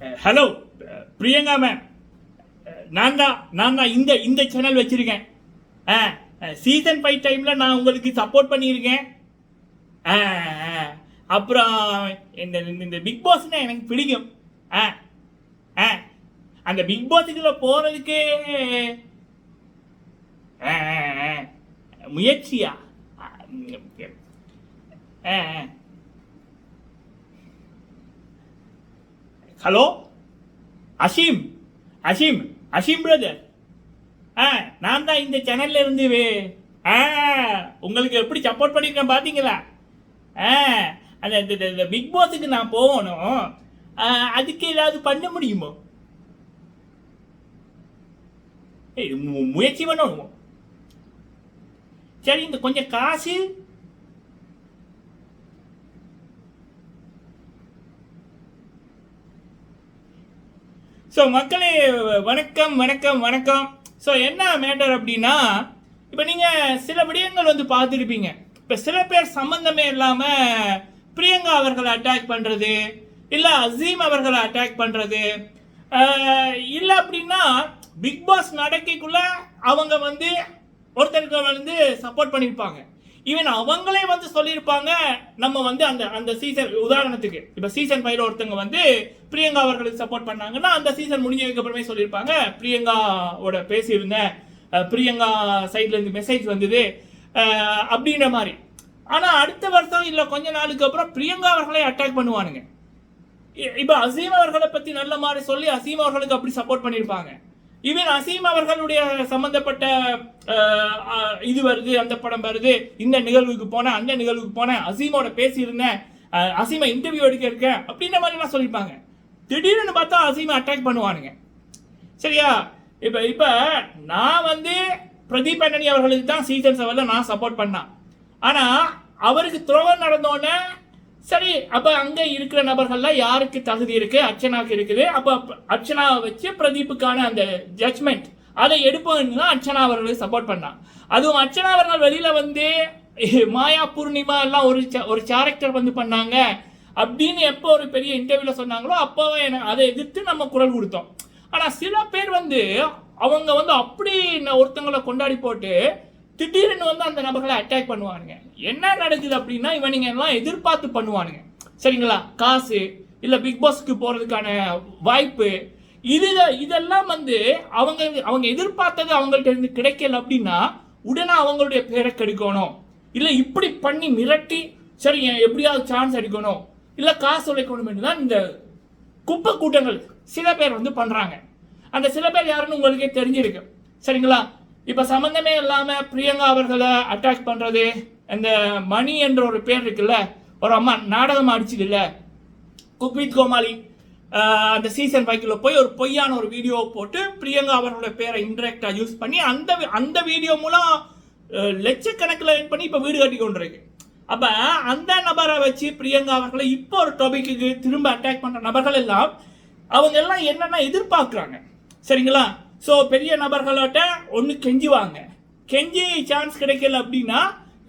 Hello Priyanka ma'am நான் தான் நான் தான் இந்த இந்த சேனல் வச்சுருக்கேன். ஆ சீசன் ஃபைவ் டைமில் நான் உங்களுக்கு சப்போர்ட் பண்ணியிருக்கேன். ஆ ஆ. அப்புறம் இந்த இந்த- இந்த பிக் பாஸ்னால் எனக்கு பிடிக்கும். ஆ ஆ. அந்த பிக் பாஸுக்குள்ள போகிறதுக்கு ஆ, ஆ, ஆ. முயற்சியா? ஆ, ம், ஆ ஆ ஹலோ அசீம் அசீம் அசீம் பிரதர் ஆ நான் தான் இந்த சேனல்ல இருந்து ஆ உங்களுக்கு எப்படி சப்போர்ட் பண்ணியிருக்கேன் பார்த்தீங்களா? ஆ அந்த இந்த- இந்த- பிக் பாஸுக்கு நான் போகணும். அதுக்கு ஏதாவது பண்ண முடியுமோ? ஏய், முயற்சி பண்ணணும்? சரி இந்த கொஞ்சம் காசு ஸோ மக்களே வணக்கம் வணக்கம் வணக்கம். ஸோ என்ன மேட்டர் அப்படின்னா இப்போ நீங்கள் சில விடயங்கள் வந்து பார்த்துருப்பீங்க. இப்போ சில பேர் சம்மந்தமே இல்லாமல் பிரியங்கா அவர்களை அட்டாக் பண்ணுறது இல்லை அசீம் அவர்களை அட்டாக் பண்ணுறது இல்லை அப்படின்னா பிக் பாஸ் நடக்கைக்குள்ள அவங்க வந்து ஒருத்தருக்கு வந்து சப்போர்ட் பண்ணியிருப்பாங்க ஈவன் அவங்களே வந்து சொல்லியிருப்பாங்க. நம்ம வந்து அந்த அந்த சீசன் உதாரணத்துக்கு இப்போ சீசன் ஃபைவ்ல ஒருத்தவங்க வந்து பிரியங்கா அவர்களுக்கு சப்போர்ட் பண்ணாங்கன்னா அந்த சீசன் முடிஞ்சதுக்கு அப்புறமே சொல்லியிருப்பாங்க. பிரியங்காவோட பேசியிருந்தேன் பிரியங்கா சைட்லேருந்து மெசேஜ் வந்தது. அப்படின்ற மாதிரி. ஆனால் அடுத்த வருஷம் இல்லை கொஞ்ச நாளுக்கு அப்புறம் பிரியங்கா அவர்களே அட்டாக் பண்ணுவானுங்க. இ- அசீம் அவர்களை பற்றி நல்ல மாதிரி சொல்லி அசீம் அவர்களுக்கு அப்படி சப்போர்ட் பண்ணியிருப்பாங்க. ஈவன் அசீம் அவர்களுடைய சம்பந்தப்பட்ட இது வருது அந்த படம் வருது இந்த நிகழ்வுக்கு போனேன் அந்த நிகழ்வுக்கு போனேன் அசீமோட பேசியிருந்தேன் அசீமை இன்டர்வியூ எடுக்க இருக்கேன் அப்படின்ற மாதிரிலாம் சொல்லியிருப்பாங்க. திடீர்னு பார்த்தா அசீமை அட்டாக் பண்ணுவானுங்க. சரியா? இப்போ இப்போ நான் வந்து பிரதீப் ஆண்டனி அவர்களுக்கு தான் சீசன் செவனில் நான் சப்போர்ட் பண்ணேன். ஆனால் அவருக்கு துரோகம் நடந்தோடனே சரி அப்போ அங்கே இருக்கிற நபர்கள்லாம் யாருக்கு தகுதி இருக்குது அர்ச்சனாவுக்கு இருக்குது. அப்போ அர்ச்சனாவை வச்சு பிரதீப்புக்கான அந்த ஜட்ஜ்மெண்ட் அதை எடுப்போம்னு தான் அர்ச்சனா அவர்களை சப்போர்ட் பண்ணான் அதுவும் அர்ச்சனா அவர்கள் வெளியில் வந்து மாயா பூர்ணிமா எல்லாம் ஒரு ஒரு கேரக்டர் வந்து பண்ணாங்க. அப்படின்னு எப்போ ஒரு பெரிய இன்டர்வியூவில் சொன்னாங்களோ அப்போவே எனக்கு அதை எதிர்த்து நம்ம குரல் கொடுத்தோம். ஆனால் சில பேர் வந்து அவங்க வந்து அப்படி ஒருத்தங்களை கொண்டாடி போட்டு திடீர்னு வந்து அந்த நபர்களை அட்டாக் பண்ணுவானுங்க. என்ன நடக்குது அப்படின்னா இவனுங்க எல்லாம் எதிர்பார்த்து பண்ணுவானுங்க. சரிங்களா? காசு இல்லை பிக் பாஸ்க்கு போகிறதுக்கான வாய்ப்பு. இது இதெல்லாம் வந்து அவங்க அவங்க எதிர்பார்த்தது அவங்கள்ட்ட இருந்து கிடைக்கல அப்படின்னா உடனே அவங்களுடைய பேரை கெடுக்கணும். இல்லை இப்படி பண்ணி மிரட்டி சரி எப்படியாவது சான்ஸ் எடுக்கணும். இல்லை காசு உழைக்கணும் தான் இந்த குப்பை கூட்டங்கள் சில பேர் வந்து பண்ணுறாங்க அந்த சில பேர் யாருன்னு உங்களுக்கே தெரிஞ்சிருக்கு. சரிங்களா? இப்போ சம்மந்தமே இல்லாமல் பிரியங்கா அவர்களை அட்டாக் பண்ணுறது அந்த மணி என்ற ஒரு பேர் இருக்குல்ல ஒரு அம்மா நாடகம் அடிச்சது இல்லை குக்வித் கோமாளி அந்த சீசன் ஃபைவ்ல போய் ஒரு பொய்யான ஒரு வீடியோ போட்டு பிரியங்கா அவர்களோட பேரை இன்டெரக்டாக யூஸ் பண்ணி அந்த அந்த வீடியோ மூலம் லட்சக்கணக்கில் earn பண்ணி இப்போ வீடு கட்டி கொண்டிருக்கு. அப்போ அந்த நபரை வச்சு பிரியங்கா அவர்களை இப்போ ஒரு டாபிக்கு திரும்ப அட்டாக் பண்ணுற நபர்கள் எல்லாம் அவங்க எல்லாம் என்னென்ன எதிர்பார்க்குறாங்க? சரிங்களா? ஸோ பெரிய நபர்களோட ஒன்று கெஞ்சுவாங்க. கெஞ்சி சான்ஸ் கிடைக்கல அப்படின்னா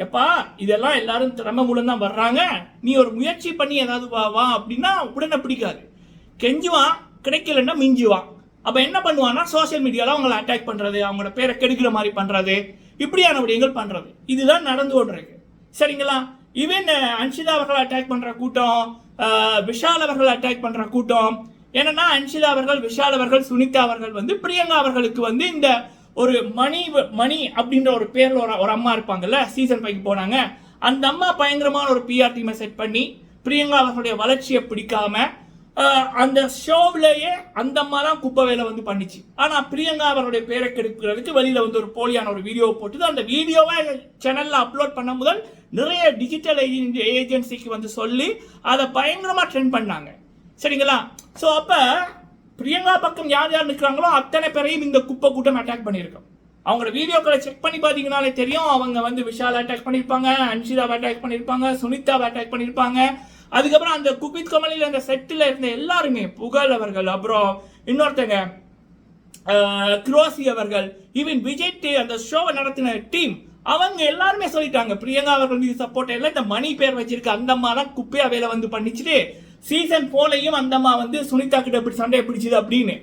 எப்பா இதெல்லாம் எல்லாரும் திறமை மூலம் தான் வர்றாங்க. நீ ஒரு முயற்சி பண்ணி ஏதாவது வா வா அப்படின்னா உடனே பிடிக்காது. கெஞ்சுவான் கிடைக்கலன்னா மிஞ்சுவான். அப்போ என்ன பண்ணுவான்னா சோஷியல் மீடியாவில் அவங்கள அட்டாக் பண்ணுறது அவங்களோட பேரை கெடுக்கிற மாதிரி பண்ணுறது இப்படியான விடயங்கள் பண்ணுறது இதுதான் நடந்து கொண்டிருக்கு. சரிங்களா? ஈவன் அன்ஷிதா அவர்களை அட்டாக் பண்ணுற கூட்டம் விஷால் அவர்களை அட்டாக் பண்ணுற கூட்டம் என்னன்னா அன்ஷிலா அவர்கள் விஷால் அவர்கள் சுனிதா அவர்கள் வந்து பிரியங்கா அவர்களுக்கு வந்து இந்த ஒரு மணி மணி அப்படின்ற ஒரு பேரில் ஒரு ஒரு அம்மா இருப்பாங்கல்ல சீசன் ஃபைவ் போனாங்க. அந்த அம்மா பயங்கரமான ஒரு பிஆர் டீமை செட் பண்ணி பிரியங்கா அவர்களுடைய வளர்ச்சியை பிடிக்காம அந்த ஷோவிலேயே அந்த அம்மா தான் குப்பை வேலை வந்து பண்ணிச்சு. ஆனால் பிரியங்கா அவருடைய பேரை கெடுக்கிறதுக்கு வெளியில் வந்து ஒரு போலியான ஒரு வீடியோ போட்டுது அந்த வீடியோவை சேனலில் அப்லோட் பண்ண முதல் நிறைய டிஜிட்டல் ஏஜென்சிக்கு வந்து சொல்லி அதை பயங்கரமாக ட்ரெண்ட் பண்ணாங்க. சரிங்களா? ஸோ அப்போ பிரியங்கா பக்கம் யார் யார் நிற்கிறாங்களோ அத்தனை பேரையும் இந்த குப்பை கூட்டம் அட்டாக் பண்ணியிருக்கோம். அவங்களோட வீடியோக்களை செக் பண்ணி பார்த்தீங்கனாலே தெரியும். அவங்க வந்து விஷால் அட்டாக் பண்ணியிருப்பாங்க அன்ஷிதாவை அட்டாக் பண்ணியிருப்பாங்க சுனிதாவை அட்டாக் பண்ணியிருப்பாங்க. அதுக்கப்புறம் அந்த குபித் கமலில் அந்த செட்டில் இருந்த எல்லாருமே புகழ் அவர்கள் அப்புறம் இன்னொருத்தங்க குரோசி அவர்கள் ஈவன் விஜய் டி- அந்த ஷோவை நடத்தின டீம் அவங்க எல்லாருமே சொல்லிட்டாங்க பிரியங்கா அவர்கள் மீது சப்போர்ட் எல்லாம் இந்த மணி பேர் வச்சிருக்க அந்த அம்மா தான் குப்பையா வேலை வந்து பண்ணிச்சுட்டு சீசன் போலையும் அந்த அம்மா வந்து சுனிதா கிட்ட இப்படி சண்டையை பிடிச்சிது அப்படின்னு.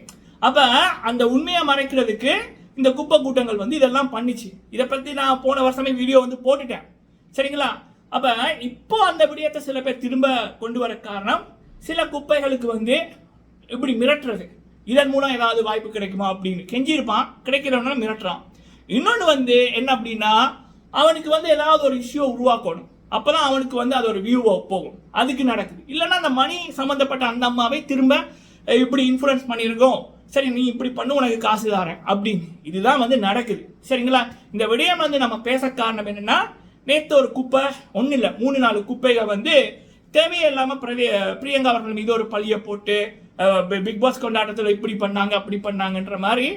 அப்போ அந்த உண்மையை மறைக்கிறதுக்கு இந்த குப்பை கூட்டங்கள் வந்து இதெல்லாம் பண்ணிச்சு. இதை பற்றி நான் போன வருஷமே வீடியோ வந்து போட்டுட்டேன். சரிங்களா? அப்போ இப்போ அந்த விடயத்தை சில பேர் திரும்ப கொண்டு வர காரணம் சில குப்பைகளுக்கு வந்து இப்படி மிரட்டுறது. இதன் மூலம் ஏதாவது வாய்ப்பு கிடைக்குமா அப்படின்னு. கெஞ்சிருப்பான் கிடைக்கிறவனா மிரட்டுறான். இன்னொன்று வந்து என்ன அப்படின்னா அவனுக்கு வந்து ஏதாவது ஒரு இஷ்யூ உருவாக்கணும். அப்பதான் அவனுக்கு வந்து அது ஒரு வியூவாக போகும். அதுக்கு நடக்குது. இல்லைன்னா அந்த மணி சம்மந்தப்பட்ட அந்த அம்மாவை திரும்ப இப்படி இன்ஃப்ளூயன்ஸ் பண்ணியிருக்கோம் சரி நீ இப்படி பண்ணு உனக்கு காசு தாரேன். அப்படின்னு. இதுதான் வந்து நடக்குது. சரிங்களா? இந்த விடயம் வந்து நம்ம பேச காரணம் என்னென்னா நேற்று ஒரு குப்பை ஒன்றும் இல்லை மூணு நாலு குப்பைகள் வந்து தேவையில்லாமல் பிரதி பிரியங்கா அவர்கள் மீது ஒரு பழியை போட்டு பிக் பாஸ் கொண்டாட்டத்தில் இப்படி பண்ணாங்க அப்படி பண்ணாங்கன்ற மாதிரி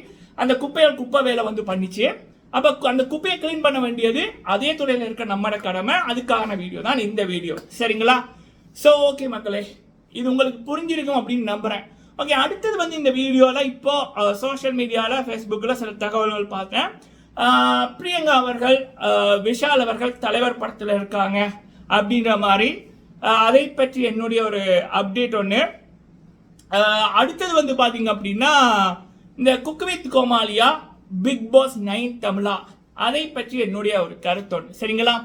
அந்த குப்பைகள் குப்பை வேலை வந்து பண்ணிச்சு. அப்ப கு- அந்த குப்பையை க்ளீன் பண்ண வேண்டியது அதே துறையில் இருக்க நம்மட கடமை. அதுக்கான வீடியோ தான் இந்த வீடியோ சரிங்களா? ஸோ ஓகே மக்களே. இது உங்களுக்கு புரிஞ்சிருக்கும் அப்படின்னு நம்புறேன். ஓகே அடுத்தது வந்து இந்த வீடியோவில் இப்போ சோஷியல் மீடியாவில் ஃபேஸ்புக்கில் சில தகவல்கள் பார்த்தேன். பிரியங்கா அவர்கள் விஷால் அவர்கள் தலைவர் படத்தில் இருக்காங்க அப்படின்ற மாதிரி. அதை பற்றி என்னுடைய ஒரு அப்டேட் ஒன்று அடுத்தது வந்து பார்த்தீங்க அப்படின்னா இந்த குக் வித் கோமாலியா பிக் பாஸ் நைன் தமிழா அதை பற்றி என்னுடைய ஒரு கருத்தோடு சரிங்களா?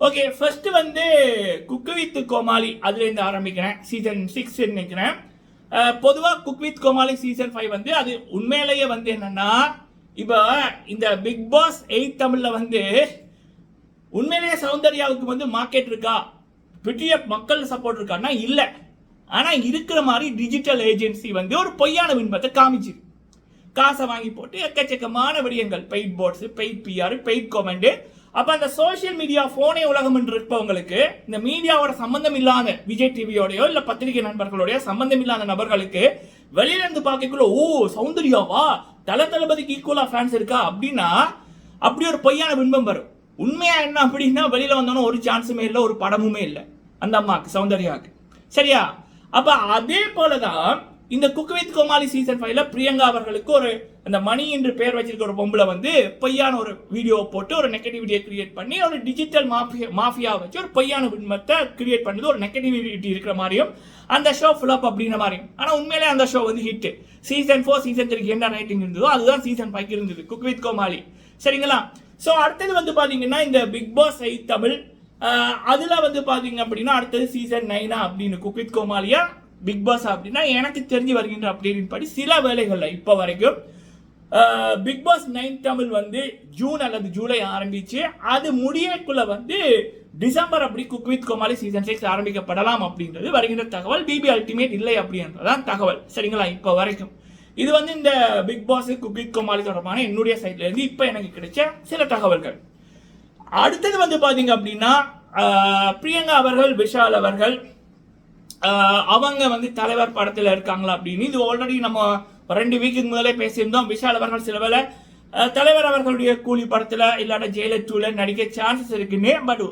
ஓகே ஃபர்ஸ்ட் வந்து குக் வித் கோமாளி. அதுலேருந்து ஆரம்பிக்கிறேன். சீசன் சிக்ஸ் நினைக்கிறேன். பொதுவாக cook with Comali season five வந்து அது உண்மையிலேயே வந்து என்னன்னா இப்போ இந்த பிக் பாஸ் எயிட் தமிழில் வந்து உண்மையிலேயே சௌந்தர்யாவுக்கு வந்து மார்க்கெட் இருக்கா? பெரிய மக்கள் சப்போர்ட் இருக்கான்னா இல்லை. ஆனால் இருக்கிற மாதிரி டிஜிட்டல் ஏஜென்சி வந்து ஒரு பொய்யான பின்பத்தை காமிச்சு காசை வாங்கி போட்டு எக்கச்சக்கமான விடயங்கள். Paid posts paid PR paid comment அப்ப அந்த சோஷியல் மீடியா போனே உலகம் என்று இருப்பவங்களுக்கு இந்த மீடியாவோட சம்பந்தம் இல்லாத விஜய் டிவியோடையோ இல்ல பத்திரிகை நண்பர்களோடய சம்பந்தம் இல்லாத நபர்களுக்கு வெளியில இருந்து பார்க்கக்குள்ள ஓ சௌந்தர்யாவா? தல தளபதிக்கு ஈக்குவலா ஃபேன்ஸ் இருக்கா? அப்படின்னா அப்படி ஒரு பொய்யான பின்பம் வரும். உண்மையா என்ன அப்படின்னா வெளியில வந்தோன்னா ஒரு சான்ஸுமே இல்லை ஒரு படமுமே இல்லை. அந்த அம்மாவுக்கு சௌந்தர்யாவுக்கு. சரியா? அப்ப அதே போலதான் இந்த குக் வித் கோமாளி சீசன் ஃபைவ்ல பிரியங்கா அவர்களுக்கு ஒரு அந்த மணி என்று பெயர் வச்சிருக்க ஒரு பொம்பளை வந்து பொய்யான ஒரு வீடியோ போட்டு ஒரு நெகட்டிவிட்டியை கிரியேட் பண்ணி ஒரு டிஜிட்டல் மாஃபியா மாஃபியா வச்சு ஒரு பொய்யான பின்பத்தை கிரியேட் பண்ணது ஒரு நெகட்டிவிட்டி இருக்கிற மாதிரியும் அந்த ஷோ ஃபிளப் அப்படின்ற மாதிரியும். ஆனால் உண்மையிலே அந்த ஷோ வந்து ஹிட் சீசன் ஃபோர் சீசன் த்ரீக்கு என்ன ரைட்டிங் இருந்ததோ அதுதான் சீசன் ஃபைவ் இருந்தது குக் வித் கோமாளி. சரிங்களா? ஸோ அடுத்தது வந்து பார்த்தீங்கன்னா இந்த பிக் பாஸ் ஐ தமிழ் அதில் வந்து பார்த்தீங்க அப்படின்னா அடுத்தது சீசன் நைனா அப்படின்னு குக் வித் கோமாளியா பிக் பாஸ் அப்படின்னா எனக்கு தெரிஞ்சு வருகின்ற அப்டேட்டின் படி சில வேலைகளில் இப்போ வரைக்கும் பிக் பாஸ் நைன் தமிழ் வந்து ஜூன் அல்லது ஜூலை ஆரம்பிச்சு அது முடியக்குள்ள வந்து டிசம்பர் அப்படி cook with Comali season six ஆரம்பிக்கப்படலாம் அப்படின்றது வருகின்ற தகவல். பிபி அல்டிமேட் இல்லை அப்படின்றதான் தகவல். சரிங்களா? இப்போ வரைக்கும். இது வந்து இந்த Bigg Boss cook with Comali தொடர்பான என்னுடைய சைட்லேருந்து இப்போ எனக்கு கிடைச்ச சில தகவல்கள். அடுத்தது வந்து பார்த்தீங்க அப்படின்னா பிரியங்கா அவர்கள் விஷால் அவர்கள் அவங்க வந்து தலைவர் படத்தில் இருக்காங்களா அப்படின்னு இது ஆல்ரெடி நம்ம ரெண்டு வீக்குக்கு முதலே பேசியிருந்தோம். விஷால் அவர்கள் சில வேலை தலைவர் அவர்களுடைய கூலி படத்தில் இல்லாட்ட ஜெயலலித் டூல நடிக்க சான்சஸ் இருக்குன்னு பட்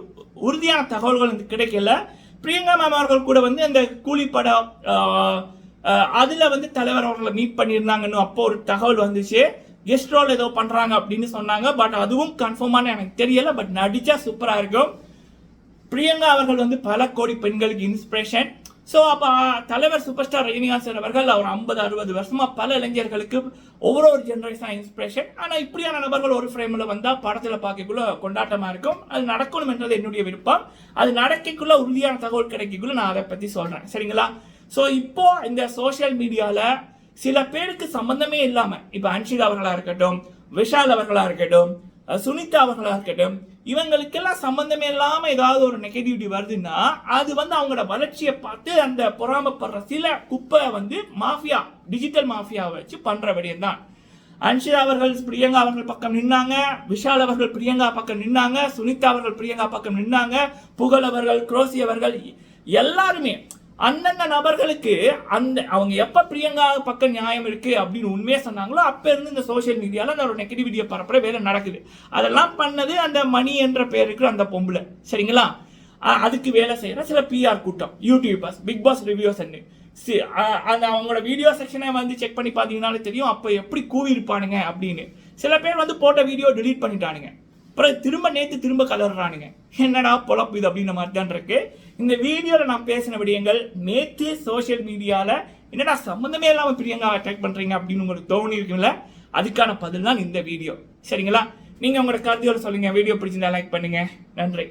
உறுதியான தகவல்கள் வந்து கிடைக்கல. பிரியங்கா மேம் அவர்கள் கூட வந்து அந்த கூலி படம் அதில் வந்து தலைவர் அவர்களை மீட் பண்ணியிருந்தாங்கன்னு அப்போ ஒரு தகவல் வந்துச்சு. கெஸ்ட் ரோல் ஏதோ பண்ணுறாங்க அப்படின்னு சொன்னாங்க பட் அதுவும் கன்ஃபார்மான எனக்கு தெரியலை பட் நடித்தா சூப்பராக இருக்கும். பிரியங்கா அவர்கள் வந்து பல கோடி பெண்களுக்கு இன்ஸ்பிரேஷன் ஸோ அப்போ தலைவர் சூப்பர் ஸ்டார் ரஜினிகாந்த் அவர்கள் அவர் ஐம்பது அறுபது வருஷமாக பல இளைஞர்களுக்கு ஒவ்வொரு ஒரு ஜென்ரேஷனாக இன்ஸ்பிரேஷன் ஆனால் இப்படியான நபர்கள் ஒரு ஃப்ரேமில் வந்தால் படத்தில் பார்க்கக்குள்ள கொண்டாட்டமாக இருக்கும். அது நடக்கணும் என்றது என்னுடைய விருப்பம். அது நடக்கக்குள்ள உறுதியான தகவல் கிடைக்கக்குள்ள நான் அதை பற்றி சொல்கிறேன் சரிங்களா? ஸோ இப்போ இந்த சோஷியல் மீடியாவில் சில பேருக்கு சம்பந்தமே இல்லாமல் இப்போ அன்ஷிகா அவர்களாக இருக்கட்டும் விஷால் அவர்களாக இருக்கட்டும் சுனிதா அவர்களாக இருக்கட்டும் இவங்களுக்கெல்லாம் சம்பந்தமே இல்லாமல் ஏதாவது ஒரு நெகட்டிவிட்டி வருதுன்னா அது வந்து அவங்களோட வளர்ச்சியை பார்த்து அந்த பொறாமப்படுற சில குப்பை வந்து மாஃபியா டிஜிட்டல் மாஃபியாவை வச்சு பண்ணுற விடயம் தான் அன்ஷிதா அவர்கள் பிரியங்கா அவர்கள் பக்கம் நின்னாங்க விஷால் அவர்கள் பிரியங்கா பக்கம் நின்னாங்க சுனிதா அவர்கள் பிரியங்கா பக்கம் நின்னாங்க புகழ் அவர்கள் குரோசி அவர்கள் எல்லாருமே அந்தந்த நபர்களுக்கு அந்த அவங்க எப்போ பிரியங்கா பக்கம் நியாயம் இருக்கு அப்படின்னு உண்மையா சொன்னாங்களோ அப்போ இருந்து இந்த சோஷியல் மீடியால அந்த ஒரு நெகட்டிவிட்டியை பரப்புற வேலை நடக்குது. அதெல்லாம் பண்ணது அந்த மணி என்ற பேருக்கு அந்த பொம்பளை. சரிங்களா? அதுக்கு வேலை செய்கிற சில பிஆர் கூட்டம். யூடியூபர்ஸ் பிக் பாஸ் ரிவ்யூஸ் அந்த அவங்களோட வீடியோ செக்ஷனை வந்து செக் பண்ணி பார்த்தீங்கனாலே தெரியும். அப்போ எப்படி கூவியிருப்பானுங்க அப்படின்னு. சில பேர் வந்து போட்ட வீடியோ டிலீட் பண்ணிட்டானுங்க. அப்புறம் திரும்ப நேற்று திரும்ப கலர்றானுங்க. என்னடா பொழப்பு இது அப்படின்ற மாதிரி தான் இருக்குது இந்த வீடியோவில் நான் பேசின விடயங்கள் நேற்று சோஷியல் மீடியாவில் என்னடா சம்மந்தமே இல்லாமல் பிரியங்கா அட்டாக் பண்ணுறீங்க அப்படின்னு உங்களுக்கு தோணி இருக்குல்ல அதுக்கான பதில் தான் இந்த வீடியோ. சரிங்களா? நீங்கள் உங்களோட கருத்தியோட சொல்லுங்கள் வீடியோ பிடிச்சிருந்தா லைக் பண்ணுங்கள் நன்றி.